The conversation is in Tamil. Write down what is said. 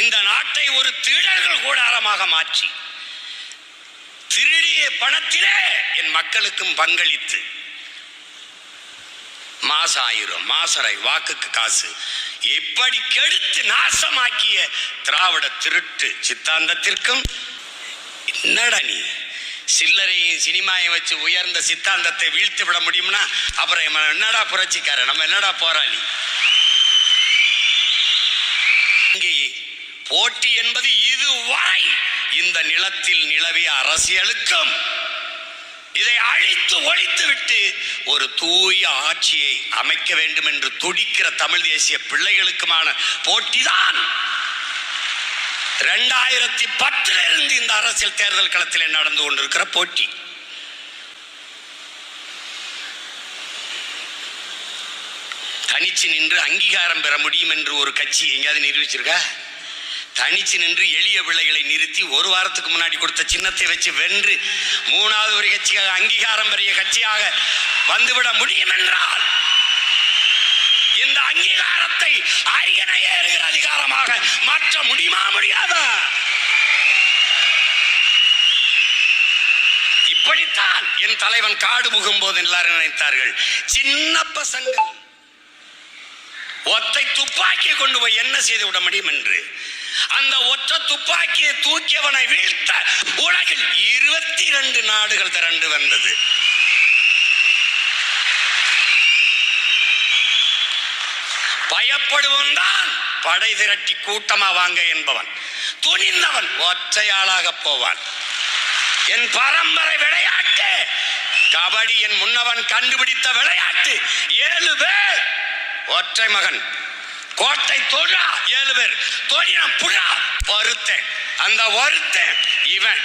இந்த நாட்டை ஒரு திருடர்கள் கூடாரமாக மாற்றி திருடிய பணத்திலே என் மக்களுக்கும் பங்களித்து மாச ஆயிரம் மாசரை வாக்குக்கு காசு. எப்படி கெடுத்து நாசமாக்கிய திராவிட திருட்டு சித்தாந்தத்திற்கும்? என்னடா நீ? சில்லறையும் சினிமாயும் வச்சு உயர்ந்த சித்தாந்தத்தை வீழ்த்து விட முடியும்னா அப்புறம் என்னடா புரட்சிக்கார நம்ம என்னடா போராளி இங்கே போட்டி என்பது இதுவரை இந்த நிலத்தில் நிலவிய அரசியலுக்கும் இதை அழித்து ஒழித்து விட்டு ஒரு தூய ஆட்சியை அமைக்க வேண்டும் என்று துடிக்கிற தமிழ் தேசிய பிள்ளைகளுக்குமான போட்டிதான். இரண்டாயிரத்தி பத்துல இருந்து இந்த அரசியல் தேர்தல் களத்தில் நடந்து கொண்டிருக்கிற போட்டி. தனிச்சு நின்று அங்கீகாரம் பெற முடியும் என்று ஒரு கட்சி எங்கேயாவது நிரூபிச்சிருக்கா? தனிச்சு நின்று எளிய பிள்ளைகளை நிறுத்தி ஒரு வாரத்துக்கு முன்னாடி கொடுத்த சின்னத்தை வச்சு வென்று மூணாவது ஒரு கட்சியாக அங்கீகாரம் பெரிய கட்சியாக வந்துவிட முடியும் என்றால் இந்த அங்கீகாரத்தை அரியணை ஏறுகிற அதிகாரமாக மாற்ற முடியுமா முடியாதா? இப்படித்தான் என் தலைவன் காடு புகும்போது எல்லாரும் நினைத்தார்கள். சின்ன பசங்கள் ஒத்தை துப்பாக்கியை கொண்டு போய் என்ன செய்து விட முடியும் என்று? அந்த ஒற்ற துப்பாக்கியை தூக்கியவனை வீழ்த்த உலகில் இருபத்தி இரண்டு நாடுகள் திரண்டு வந்தது. பயப்படுவன் தான். படை திரட்டி கூட்டமா வாங்க என்பவன். துணிந்தவன் ஒற்றையாளாக போவான். என் பரம்பரை விளையாட்டு. கபடி என் முன்னவன் கண்டுபிடித்த விளையாட்டு. ஏழு பேர். ஒற்றை மகன். கோட்டை தோழா ஏழு பேர். தொழினம் புழா வருத்தேன். அந்த ஒருத்தன் இவன்.